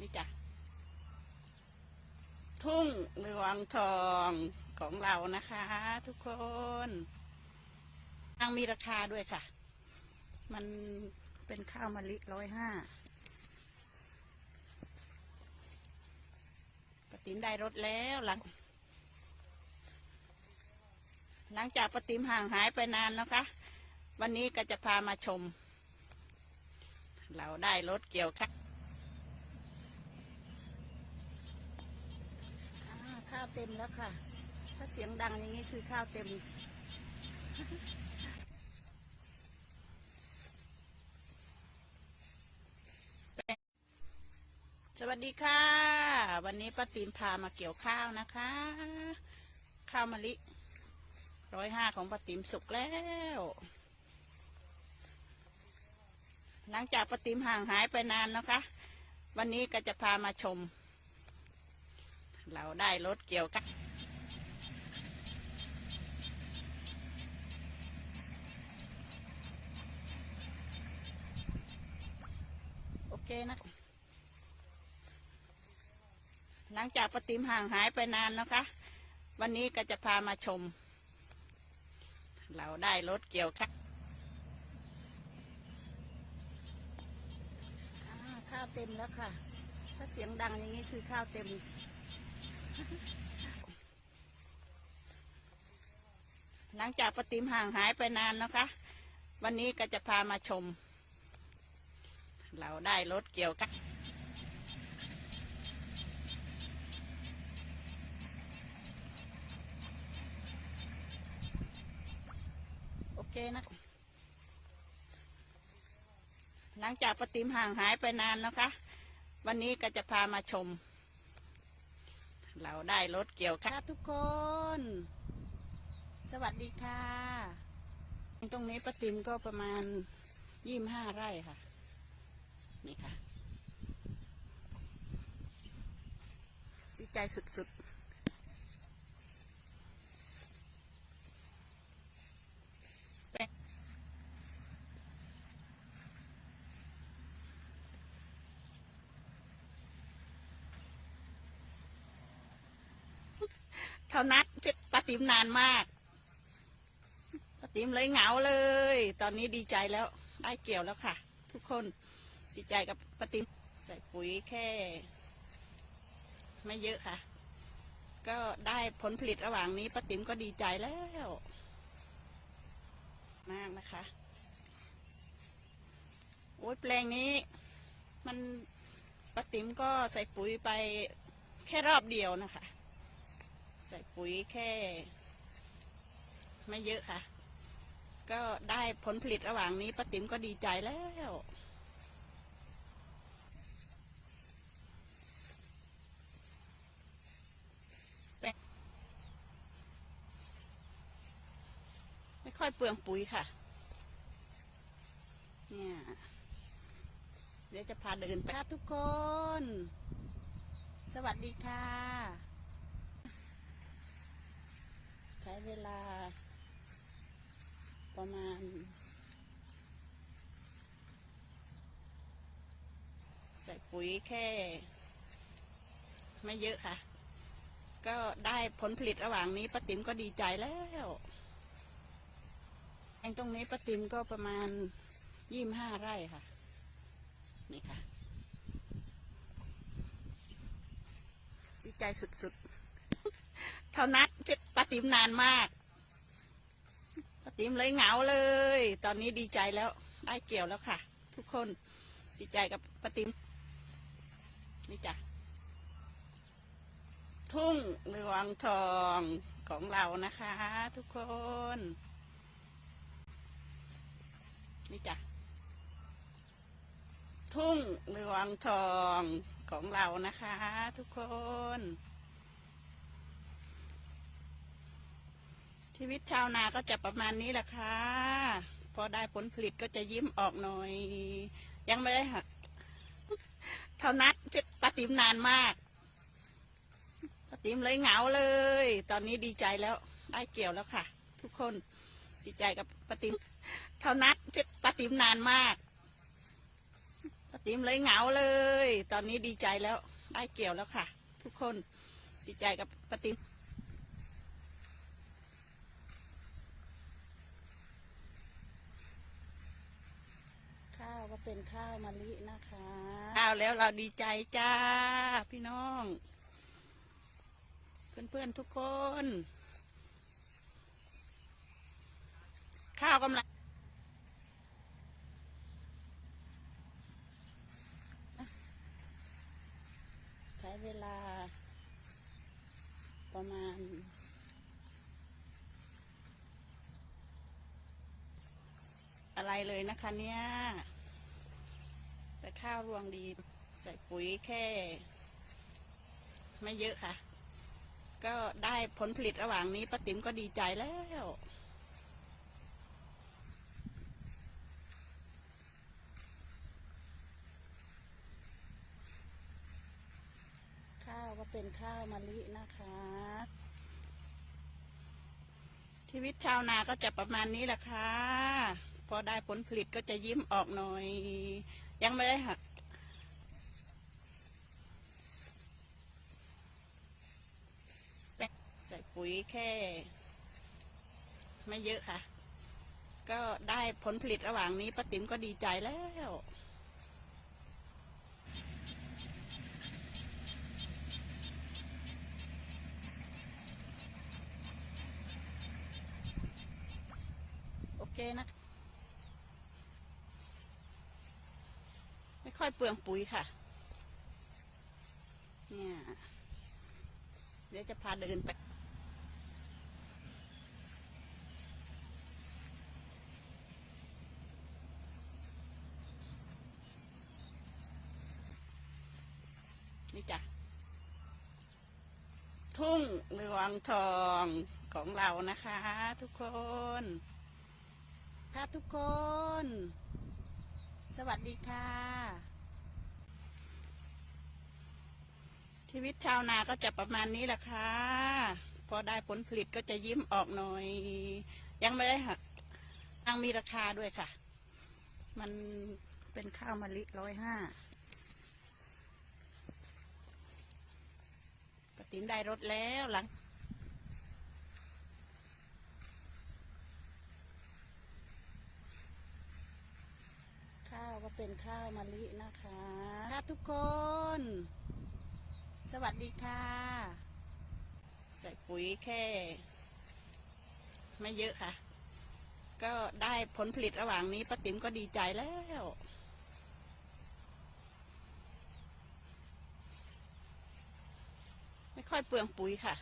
นี่จ้ะ ทุ่งรวงทองของเรานะคะ ทุกคนทางมีราคาด้วยค่ะ มันเป็นข้าวมะลิร้อยห้าปติมได้รถแล้วหลัง หลังจากปติมห่างหายไปนานนะคะ วันนี้ก็จะพามาชม เราได้รถเกี่ยวข้าวอ่า ข้าวเต็มแล้วค่ะ ถ้าเสียงดังอย่างนี้คือข้าวเต็ม สวัสดีค่ะ วันนี้ป้าตีนพามาเกี่ยวข้าวนะคะ ข้าวมะลิร้อยห้าของป้าติมสุกแล้ว หลังจากป้าติมห่างหายไปนานนะคะ วันนี้ก็จะพามาชม เราได้รถเกี่ยวกันโอเคนะหลังจากป้าติมห่างหายไปนานนะคะ วันนี้ก็จะพามาชม เราได้รถเกี่ยวข้าวข้าวเต็มแล้วค่ะ ถ้าเสียงดังอย่างนี้คือข้าวเต็ม หลังจากปติมห่างหายไปนานนะคะ วันนี้ก็จะพามาชม เราได้รถเกี่ยวข้าวโอเคนะ หลังจากปติมห่างหายไปนานนะคะ วันนี้ก็จะพามาชม เราได้รถเกี่ยวข้าวทุกคน สวัสดีค่ะ ตรงนี้ปติมก็ประมาณยี่ห้าไร่ค่ะ นี่ค่ะ ดีใจสุดๆ เขานัดเพชรปาติมนานมากปาติมเลยเหงาเลย ตอนนี้ดีใจแล้วได้เกี่ยวแล้วค่ะ ทุกคนดีใจกับปาติมใส่ปุ๋ยแค่ ไม่เยอะค่ะ ก็ได้ผลผลิตระหว่างนี้ปาติมก็ดีใจแล้ว มากนะคะโอ้ยแปลงนี้ มันปาติมก็ใส่ปุ๋ยไปแค่รอบเดียวนะคะ ใส่ปุ๋ยแค่ ไม่เยอะค่ะ ก็ได้ผลผลิตระหว่างนี้ป้าติ๋มก็ดีใจแล้วไม่ค่อยเปลืองปุ๋ยค่ะ เนี่ย เดี๋ยวจะพาเดินไปค่ะทุกคน สวัสดีค่ะ ใช้ เวลา ประมาณ ใส่ปุ๋ยแค่ ไม่เยอะค่ะ ก็ได้ผลผลิตระหว่างนี้ป้าติ๋มก็ดีใจแล้วแองตรงนี้ป้าติ๋มก็ประมาณยี่ห้าไร่ค่ะ นี่ค่ะ ดีใจสุดๆ เท่านัดเพชรปาติมนานมากปาติมเลยเหงาเลย ตอนนี้ดีใจแล้วได้เกี่ยวแล้วค่ะ ทุกคนดีใจกับปาติมนี่จ้ะทุ่งรวงทองของเรานะคะ ทุกคน นี่จ้ะทุ่งรวงทองของเรานะคะ ทุกคน ชีวิตชาวนาก็จะประมาณนี้แหละค่ะ พอได้ผลผลิตก็จะยิ้มออกหน่อย ยังไม่ได้หัก เท่านัดเพชรปาติมนานมากปาติมเลยเหงาเลย ตอนนี้ดีใจแล้วได้เกี่ยวแล้วค่ะ ทุกคนดีใจกับปาติมเท่านัดเพชรปาติมนานมากป้าติมเลยเหงาเลย ตอนนี้ดีใจแล้วได้เกี่ยวแล้วค่ะ ทุกคนดีใจกับป้าติมข้าวก็ เป็นข้าวมะลินะคะข้าวแล้วเราดีใจจ้า พี่น้อง เพื่อนๆทุกคน ข้าวกำลังใช้เวลา ประมาณอะไรเลยนะคะเนี่ย แต่ข้าวรวงดี ใส่ปุ๋ยแค่ ไม่เยอะค่ะ ก็ได้ผลผลิตระหว่างนี้ป้าติ๋มก็ดีใจแล้วข้าวก็เป็นข้าวมะลินะคะ ชีวิตชาวนาก็จะประมาณนี้แหละค่ะ ได้ผลผลิตก็จะยิ้มออกหน่อย ยังไม่ได้หัก ใส่ปุ๋ยแค่ ไม่เยอะค่ะ ก็ได้ผลผลิตระหว่างนี้ป้าติ๋มก็ดีใจแล้วโอเคนะ ไม่ ค่อยเปลืองปุ๋ยค่ะ เนี่ย เดี๋ยวจะพาเดินไปนี่จ้ะ ทุ่งเรืองทองของเรานะคะ ทุกคน ค่ะทุกคน สวัสดีค่ะ ชีวิตชาวนาก็จะประมาณนี้แหละค่ะพอได้ผลผลิตก็จะยิ้มออกหน่อย ยังไม่ได้หักยังมีราคาด้วยค่ะ มันเป็นข้าวมะลิร้อยห้าปฏิมได้รถแล้วหลังข้าวก็เป็นข้าวมะลินะคะค่ะทุกคน สวัสดีค่ะ ใส่ปุ๋ยแค่ ไม่เยอะค่ะ ก็ได้ผลผลิตระหว่างนี้ป้าติ๋มก็ดีใจแล้วไม่ค่อยเปลืองปุ๋ยค่ะ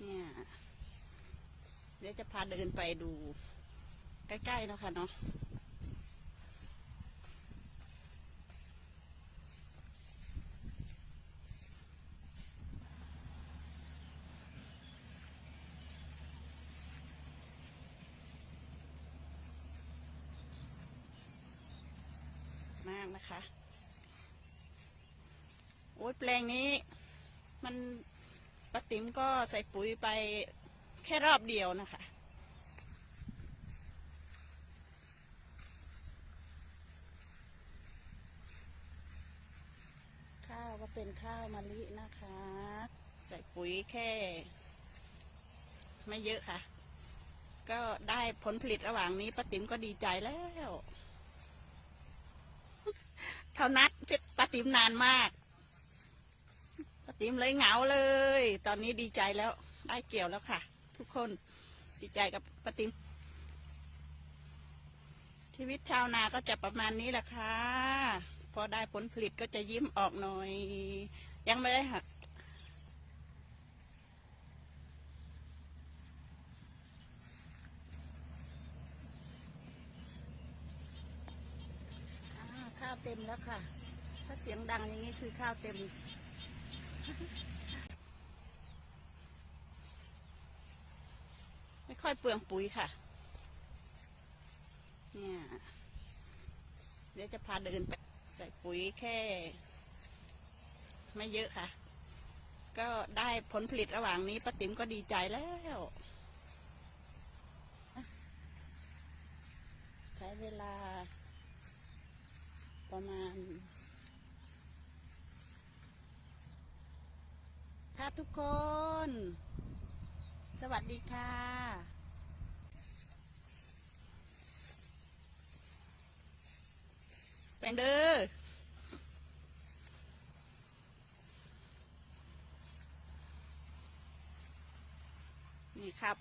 เนี่ย เดี๋ยวจะพาเดินไปดู ใกล้ๆเนาะค่ะเนาะากนะคะ โอ้ยแปลงนี้ มันปติ๋มก็ใส่ปุ๋ยไปแค่รอบเดียวนะคะ ข้าวก็เป็นข้าวมะลินะคะ ใส่ปุ๋ยแค่ ไม่เยอะค่ะ ก็ได้ผลผลิตระหว่างนี้ป้าติ๋มก็ดีใจแล้ว เขานัดเพชรป้าติ๋มนานมากป้าติ๋มเลยเหงาเลย ตอนนี้ดีใจแล้ว ได้เกี่ยวแล้วค่ะ ทุกคนดีใจกับป้าติ๋มชีวิตชาวนาก็จะประมาณนี้แหละค่ะ พอได้ผลผลิตก็จะยิ้มออกหน่อย ยังไม่ได้หัก อ่าข้าว เต็มแล้วค่ะ ถ้าเสียงดังอย่างนี้คือข้าวเต็ม ไม่ค่อยเปลืองปุ๋ยค่ะ เนี่ย เดี๋ยวจะพาเดินไปใส่ปุ๋ยแค่ ไม่เยอะค่ะ ก็ได้ผลผลิตระหว่างนี้ป้าติ๋มก็ดีใจแล้วใช้เวลา ประมาณ ค่ะทุกคน สวัสดีค่ะแปงเด้อนี่ข้าวป